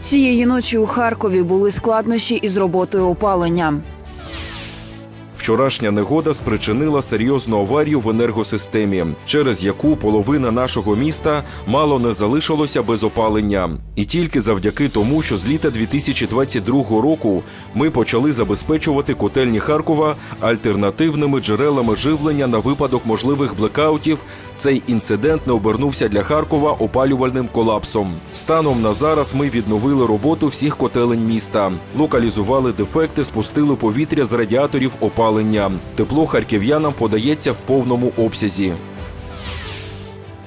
Цієї ночі у Харкові були складнощі із роботою опалення. Вчорашня негода спричинила серйозну аварію в енергосистемі, через яку половина нашого міста мало не залишилося без опалення. І тільки завдяки тому, що з літа 2022 року ми почали забезпечувати котельні Харкова альтернативними джерелами живлення на випадок можливих блекаутів, цей інцидент не обернувся для Харкова опалювальним колапсом. Станом на зараз ми відновили роботу всіх котелень міста, локалізували дефекти, спустили повітря з радіаторів опалення. Тепло харків'янам подається в повному обсязі.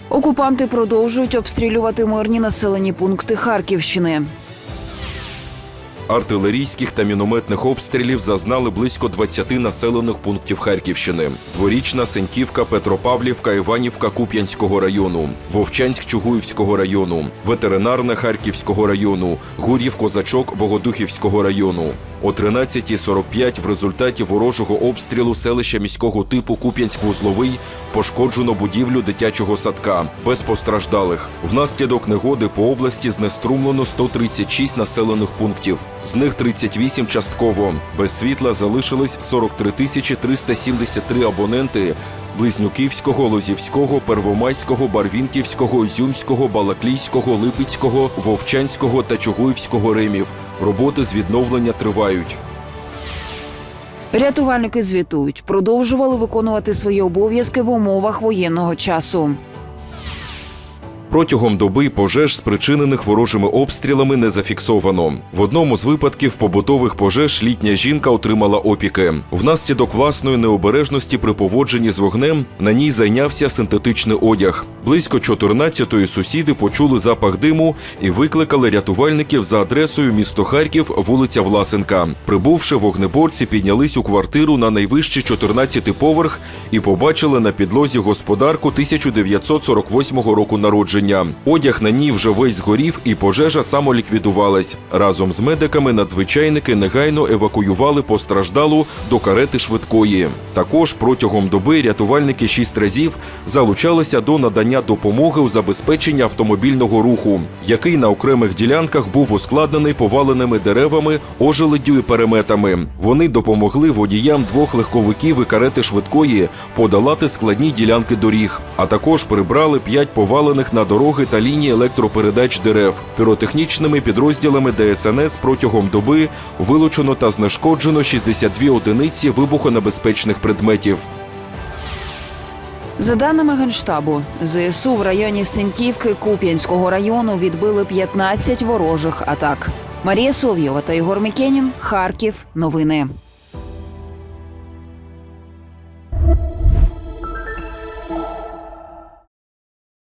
Окупанти продовжують обстрілювати мирні населені пункти Харківщини. Артилерійських та мінометних обстрілів зазнали близько 20 населених пунктів Харківщини: Дворічна, Сеньківка, Петропавлівка, Іванівка Куп'янського району, Вовчанськ Чугуївського району, Ветеринарне Харківського району, Гур'їв Козачок Богодухівського району. О 13.45 в результаті ворожого обстрілу селища міського типу Куп'янськ-Вузловий пошкоджено будівлю дитячого садка без постраждалих. Внаслідок негоди по області знеструмлено 136 населених пунктів, з них 38 частково. Без світла залишились 43 тисячі 373 абоненти Близнюківського, Лозівського, Первомайського, Барвінківського, Ізюмського, Балаклійського, Липецького, Вовчанського та Чугуївського ремів. Роботи з відновлення тривають. Рятувальники звітують, продовжували виконувати свої обов'язки в умовах воєнного часу. Протягом доби пожеж, спричинених ворожими обстрілами, не зафіксовано. В одному з випадків побутових пожеж літня жінка отримала опіки. Внаслідок власної необережності при поводженні з вогнем на ній зайнявся синтетичний одяг. Близько 14-ї сусіди почули запах диму і викликали рятувальників за адресою місто Харків, вулиця Власенка. Прибувши вогнеборці, піднялись у квартиру на найвищий 14-й поверх і побачили на підлозі господарку 1948 року народження. Одяг на ній вже весь згорів, і пожежа самоліквідувалась. Разом з медиками надзвичайники негайно евакуювали постраждалу до карети швидкої. Також протягом доби рятувальники шість разів залучалися до надання допомоги у забезпеченні автомобільного руху, який на окремих ділянках був ускладнений поваленими деревами, ожеледдю і переметами. Вони допомогли водіям двох легковиків і карети швидкої подолати складні ділянки доріг, а також прибрали п'ять повалених на дороги та лінії електропередач дерев. Піротехнічними підрозділами ДСНС протягом доби вилучено та знешкоджено 62 одиниці вибухонебезпечних предметів. За даними Генштабу, ЗСУ в районі Синьківки Куп'янського району відбили 15 ворожих атак. Марія Сов'єва та Ігор Мікенін. Харків. Новини.